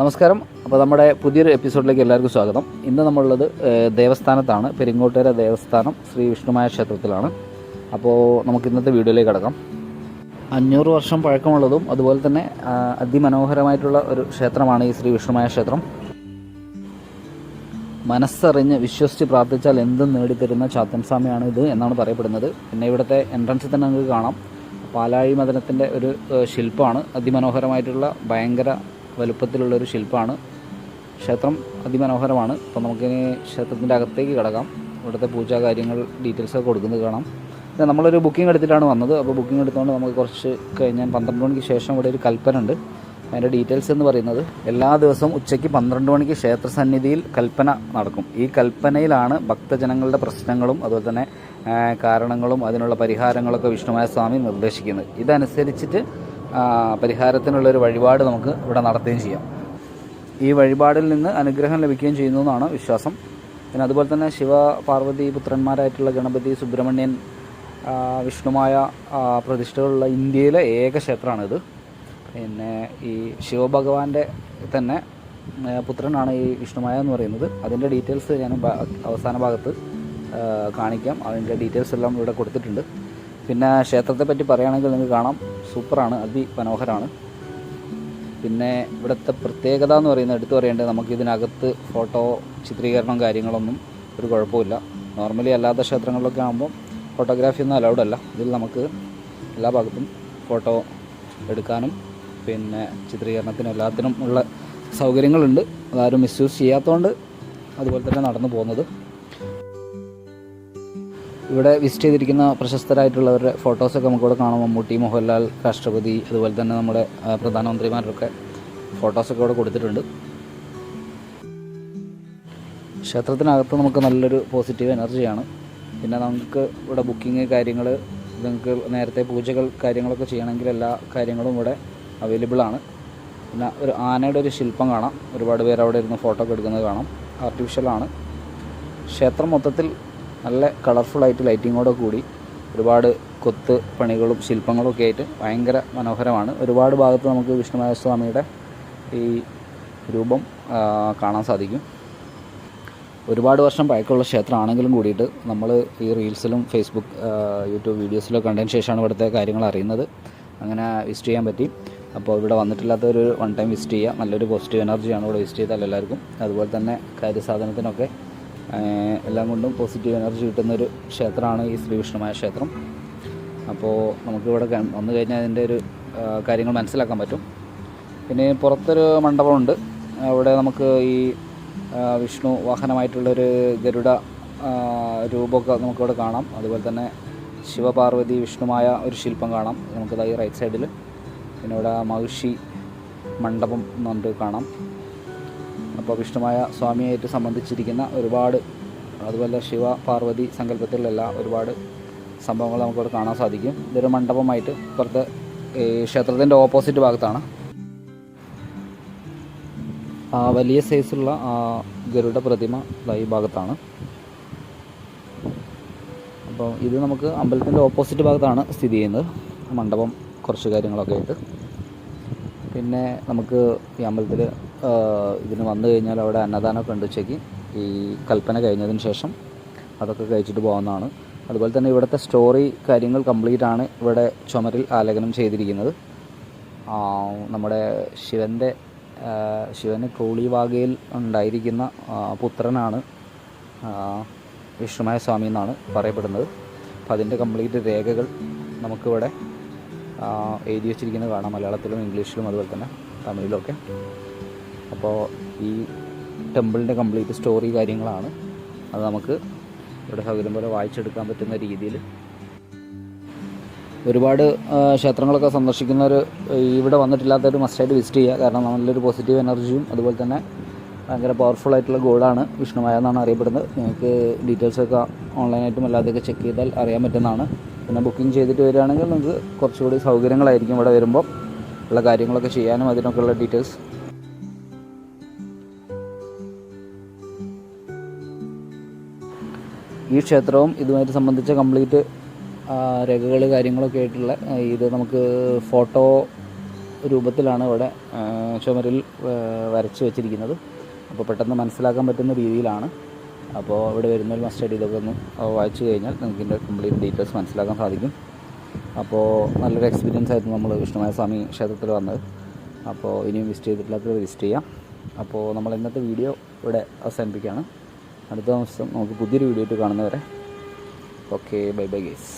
നമസ്കാരം. അപ്പോൾ നമ്മുടെ പുതിയൊരു എപ്പിസോഡിലേക്ക് എല്ലാവർക്കും സ്വാഗതം. ഇന്ന് നമ്മളുള്ളത് ദേവസ്ഥാനത്താണ്. പെരിങ്ങോട്ടേര ദേവസ്ഥാനം ശ്രീ വിഷ്ണുമായ ക്ഷേത്രത്തിലാണ്. അപ്പോൾ നമുക്ക് ഇന്നത്തെ വീഡിയോയിലേക്ക് കിടക്കാം. അഞ്ഞൂറ് വർഷം പഴക്കമുള്ളതും അതുപോലെ തന്നെ അതിമനോഹരമായിട്ടുള്ള ഒരു ക്ഷേത്രമാണ് ഈ ശ്രീ വിഷ്ണുമായ ക്ഷേത്രം. മനസ്സറിഞ്ഞ് വിശ്വസിച്ച് പ്രാർത്ഥിച്ചാൽ എന്തും നേടിത്തരുന്ന ചാത്തൻ സ്വാമിയാണ് ഇത് എന്നാണ് പറയപ്പെടുന്നത്. പിന്നെ ഇവിടുത്തെ എൻട്രൻസിൽ തന്നെ നിങ്ങൾക്ക് കാണാം. പാലാഴി മദനത്തിന്റെ ഒരു ശില്പമാണ്. അതിമനോഹരമായിട്ടുള്ള ഭയങ്കര വലുപ്പത്തിലുള്ള ഒരു ശില്പമാണ്. ക്ഷേത്രം അതിമനോഹരമാണ്. അപ്പോൾ നമുക്കിനി ക്ഷേത്രത്തിന്റെ അകത്തേക്ക് കിടക്കാം. ഇവിടുത്തെ പൂജാ കാര്യങ്ങൾ ഡീറ്റെയിൽസ് ഒക്കെ കൊടുക്കുന്നത് കാണാം. നമ്മളൊരു ബുക്കിംഗ് എടുത്തിട്ടാണ് വന്നത്. അപ്പോൾ ബുക്കിംഗ് എടുത്തുകൊണ്ട് നമുക്ക് കുറച്ച് കഴിഞ്ഞാൽ പന്ത്രണ്ട് മണിക്ക് ശേഷം ഇവിടെ ഒരു കൽപ്പന ഉണ്ട് അതിന്റെ ഡീറ്റെയിൽസ് എന്ന് പറയുന്നത് എല്ലാ ദിവസവും ഉച്ചയ്ക്ക് പന്ത്രണ്ട് മണിക്ക് ക്ഷേത്ര സന്നിധിയിൽ കൽപ്പന നടക്കും. ഈ കൽപ്പനയിലാണ് ഭക്തജനങ്ങളുടെ പ്രശ്നങ്ങളും അതുപോലെ തന്നെ കാരണങ്ങളും അതിനുള്ള പരിഹാരങ്ങളൊക്കെ വിഷ്ണുമായ സ്വാമി നിർദ്ദേശിക്കുന്നത്. ഇതനുസരിച്ചിട്ട് ആ, പരിഹാരത്തിനുള്ള ഒരു വഴിപാട് നമുക്ക് ഇവിടെ നടത്തുകയും ചെയ്യാം. ഈ വഴിപാടിൽ നിന്ന് അനുഗ്രഹം ലഭിക്കുകയും ചെയ്യുന്നു എന്നാണ് വിശ്വാസം. പിന്നെ അതുപോലെ തന്നെ ശിവ പാർവതി പുത്രന്മാരായിട്ടുള്ള ഗണപതി സുബ്രഹ്മണ്യൻ വിഷ്ണുമായ പ്രതിഷ്ഠകളുള്ള ഇന്ത്യയിലെ ഏക ക്ഷേത്രമാണിത്. പിന്നെ ഈ ശിവഭഗവാന്റെ തന്നെ പുത്രനാണ് ഈ വിഷ്ണുമായ എന്ന് പറയുന്നത്. അതിന്റെ ഡീറ്റെയിൽസ് ഞാൻ അവസാന ഭാഗത്ത് കാണിക്കാം. അതിന്റെ ഡീറ്റെയിൽസ് എല്ലാം ഇവിടെ കൊടുത്തിട്ടുണ്ട്. പിന്നെ ക്ഷേത്രത്തെ പറ്റി പറയുകയാണെങ്കിൽ നിങ്ങൾക്ക് കാണാം. സൂപ്പറാണ് അതിമനോഹരമാണ് പിന്നെ ഇവിടുത്തെ പ്രത്യേകത എന്ന് പറയുന്നത് എടുത്തു പറയേണ്ടത് നമുക്ക് ഇതിനകത്ത് ഫോട്ടോ ചിത്രീകരണം കാര്യങ്ങളൊന്നും ഒരു കുഴപ്പമില്ല. നോർമലി അല്ലാത്ത ക്ഷേത്രങ്ങളിലൊക്കെ ആകുമ്പോൾ ഫോട്ടോഗ്രാഫി ഒന്നും അലൗഡ് അല്ല. ഇതിൽ നമുക്ക് എല്ലാ ഭാഗത്തും ഫോട്ടോ എടുക്കാനും പിന്നെ ചിത്രീകരണത്തിനും എല്ലാത്തിനും ഉള്ള സൗകര്യങ്ങളുണ്ട്. അതാരും മിസ്യൂസ് ചെയ്യാത്തതുകൊണ്ട് അതുപോലെ തന്നെ നടന്നു പോകുന്നത്. ഇവിടെ വിസിറ്റ് ചെയ്തിരിക്കുന്ന പ്രശസ്തരായിട്ടുള്ളവരുടെ ഫോട്ടോസൊക്കെ നമുക്കിവിടെ കാണാം. മമ്മൂട്ടി മോഹൻലാൽ രാഷ്ട്രപതി അതുപോലെ തന്നെ നമ്മുടെ പ്രധാനമന്ത്രിമാരുടെയൊക്കെ ഫോട്ടോസൊക്കെ ഇവിടെ കൊടുത്തിട്ടുണ്ട്. ക്ഷേത്രത്തിനകത്ത് നമുക്ക് നല്ലൊരു പോസിറ്റീവ് എനർജിയാണ് പിന്നെ നമുക്ക് ഇവിടെ ബുക്കിംഗ് കാര്യങ്ങൾ നിങ്ങൾക്ക് നേരത്തെ പൂജകൾ കാര്യങ്ങളൊക്കെ ചെയ്യണമെങ്കിൽ എല്ലാ കാര്യങ്ങളും ഇവിടെ അവൈലബിൾ ആണ്. പിന്നെ ഒരു ആനയുടെ ഒരു ശില്പം കാണാം. ഒരുപാട് പേര് അവിടെ ഇരുന്ന് ഫോട്ടോ ഒക്കെ എടുക്കുന്നത് കാണാം. ആർട്ടിഫിഷ്യലാണ് ക്ഷേത്രം മൊത്തത്തിൽ നല്ല കളർഫുള്ളായിട്ട് ലൈറ്റിങ്ങോടെ കൂടി ഒരുപാട് കൊത്ത് പണികളും ശില്പങ്ങളും ഒക്കെ ആയിട്ട് ഭയങ്കര മനോഹരമാണ്. ഒരുപാട് ഭാഗത്ത് നമുക്ക് വിഷ്ണുമായ സ്വാമിയുടെ ഈ രൂപം കാണാൻ സാധിക്കും. ഒരുപാട് വർഷം പഴക്കമുള്ള ക്ഷേത്രമാണെങ്കിലും കൂടിയിട്ട് നമ്മൾ ഈ റീൽസിലും ഫേസ്ബുക്ക് യൂട്യൂബ് വീഡിയോസിലും കണ്ടതിന് ശേഷമാണ് ഇവിടുത്തെ കാര്യങ്ങൾ അറിയുന്നത്. അങ്ങനെ വിസിറ്റ് ചെയ്യാൻ പറ്റി. അപ്പോൾ ഇവിടെ വന്നിട്ടില്ലാത്തൊരു വൺ ടൈം വിസിറ്റ് ചെയ്യുക. നല്ലൊരു പോസിറ്റീവ് എനർജിയാണ് ഇവിടെ വിസിറ്റ് ചെയ്താൽ എല്ലാവർക്കും. അതുപോലെ തന്നെ കാര്യസാധനത്തിനൊക്കെ എല്ലാം കൊണ്ടും പോസിറ്റീവ് എനർജി കിട്ടുന്നൊരു ക്ഷേത്രമാണ് ഈ ശ്രീ വിഷ്ണുമായ ക്ഷേത്രം. അപ്പോൾ നമുക്കിവിടെ വന്നു കഴിഞ്ഞാൽ അതിന്റെ ഒരു കാര്യങ്ങൾ മനസ്സിലാക്കാൻ പറ്റും. പിന്നെ പുറത്തൊരു മണ്ഡപമുണ്ട്. അവിടെ നമുക്ക് ഈ വിഷ്ണു വാഹനമായിട്ടുള്ളൊരു ഗരുഡ രൂപമൊക്കെ നമുക്കിവിടെ കാണാം. അതുപോലെ തന്നെ ശിവപാർവതി വിഷ്ണുമായ ഒരു ശില്പം കാണാം. നമുക്കിത് റൈറ്റ് സൈഡിൽ പിന്നെ ഇവിടെ മഹിഷി മണ്ഡപം എന്നുണ്ട് കാണാം. അപ്പോൾ വിഷ്ണുമായ സ്വാമിയായിട്ട് സംബന്ധിച്ചിരിക്കുന്ന ഒരുപാട് അതുപോലെ ശിവ പാർവതി സങ്കല്പത്തിലുള്ള ഒരുപാട് സംഭവങ്ങൾ നമുക്കിവിടെ കാണാൻ സാധിക്കും. ഇതൊരു മണ്ഡപമായിട്ട് പുറത്ത് ഈ ക്ഷേത്രത്തിന്റെ ഓപ്പോസിറ്റ് ഭാഗത്താണ്. വലിയ സൈസുള്ള ഗരുഡ പ്രതിമ ഈ ഭാഗത്താണ്. അപ്പോൾ ഇത് നമുക്ക് അമ്പലത്തിന്റെ ഓപ്പോസിറ്റ് ഭാഗത്താണ് സ്ഥിതി ചെയ്യുന്നത്. മണ്ഡപം കുറച്ച് കാര്യങ്ങളൊക്കെ ആയിട്ട്. പിന്നെ നമുക്ക് ഈ അമ്പലത്തിൽ ഇതിന് വന്നു കഴിഞ്ഞാൽ അവിടെ അന്നദാനമൊക്കെ ഉണ്ട് ഉച്ചയ്ക്ക്. ഈ കൽപ്പന കഴിഞ്ഞതിന് ശേഷം അതൊക്കെ കഴിച്ചിട്ട് പോകുന്നതാണ്. അതുപോലെ തന്നെ ഇവിടുത്തെ സ്റ്റോറി കാര്യങ്ങൾ കംപ്ലീറ്റ് ആണ് ഇവിടെ ചുമരിൽ ആലേഖനം ചെയ്തിരിക്കുന്നത്. നമ്മുടെ ശിവന്റെ ശിവന് ക്രോളിവാകയിൽ ഉണ്ടായിരിക്കുന്ന പുത്രനാണ് വിഷ്ണുമായ സ്വാമി എന്നാണ് പറയപ്പെടുന്നത്. അപ്പോൾ അതിന്റെ കംപ്ലീറ്റ് രേഖകൾ നമുക്കിവിടെ എഴുതി വച്ചിരിക്കുന്നത് കാണാം. മലയാളത്തിലും ഇംഗ്ലീഷിലും അതുപോലെ തന്നെ തമിഴിലുമൊക്കെ അപ്പോൾ ഈ ടെമ്പിളിന്റെ കംപ്ലീറ്റ് സ്റ്റോറി കാര്യങ്ങളാണ്. അത് നമുക്ക് ഇവിടെ സൗകര്യം പോലെ വായിച്ചെടുക്കാൻ പറ്റുന്ന രീതിയിൽ ഒരുപാട് ക്ഷേത്രങ്ങളൊക്കെ സന്ദർശിക്കുന്നവർ ഇവിടെ വന്നിട്ടില്ലാത്തവർ മസ്റ്റായിട്ട് വിസിറ്റ് ചെയ്യുക. കാരണം നല്ലൊരു പോസിറ്റീവ് എനർജിയും അതുപോലെ തന്നെ ഭയങ്കര പവർഫുൾ ആയിട്ടുള്ള ഗോഡാണ് വിഷ്ണുമായ എന്നാണ് അറിയപ്പെടുന്നത്. നിങ്ങൾക്ക് ഡീറ്റെയിൽസൊക്കെ ഓൺലൈനായിട്ടും അല്ലാതെയൊക്കെ ചെക്ക് ചെയ്താൽ അറിയാൻ പറ്റുന്നതാണ്. പിന്നെ ബുക്കിംഗ് ചെയ്തിട്ട് വരികയാണെങ്കിൽ നിങ്ങൾക്ക് കുറച്ചുകൂടി സൗകര്യങ്ങളായിരിക്കും ഇവിടെ വരുമ്പോൾ ഉള്ള കാര്യങ്ങളൊക്കെ ചെയ്യാനും അതിനൊക്കെയുള്ള ഡീറ്റെയിൽസ് ഈ ക്ഷേത്രവും ഇതുമായിട്ട് സംബന്ധിച്ച കംപ്ലീറ്റ് രേഖകൾ കാര്യങ്ങളൊക്കെ ആയിട്ടുള്ള ഇത് നമുക്ക് ഫോട്ടോ രൂപത്തിലാണ് ഇവിടെ ചുമരിൽ വരച്ച് വെച്ചിരിക്കുന്നത്. അപ്പോൾ പെട്ടെന്ന് മനസ്സിലാക്കാൻ പറ്റുന്ന രീതിയിലാണ്. അപ്പോൾ ഇവിടെ വരുന്നവർ മസ്റ്റായിട്ട് ഇതൊക്കെ ഒന്ന് വായിച്ചു കഴിഞ്ഞാൽ നിങ്ങൾക്ക് ഇതിന്റെ കംപ്ലീറ്റ് ഡീറ്റെയിൽസ് മനസ്സിലാക്കാൻ സാധിക്കും. അപ്പോൾ നല്ലൊരു എക്സ്പീരിയൻസ് ആയിരുന്നു നമ്മൾ വിഷ്ണുമായ സ്വാമി ക്ഷേത്രത്തിൽ വന്നത്. അപ്പോൾ ഇനിയും വിസിറ്റ് ചെയ്തിട്ടില്ലാത്തവർ വിസിറ്റ് ചെയ്യാം. അപ്പോൾ നമ്മൾ ഇന്നത്തെ വീഡിയോ ഇവിടെ അവസാനിപ്പിക്കുകയാണ്. അടുത്ത ദിവസം നമുക്ക് പുതിയൊരു വീഡിയോ ആയിട്ട് കാണുന്നവരെ. Okay bye bye guys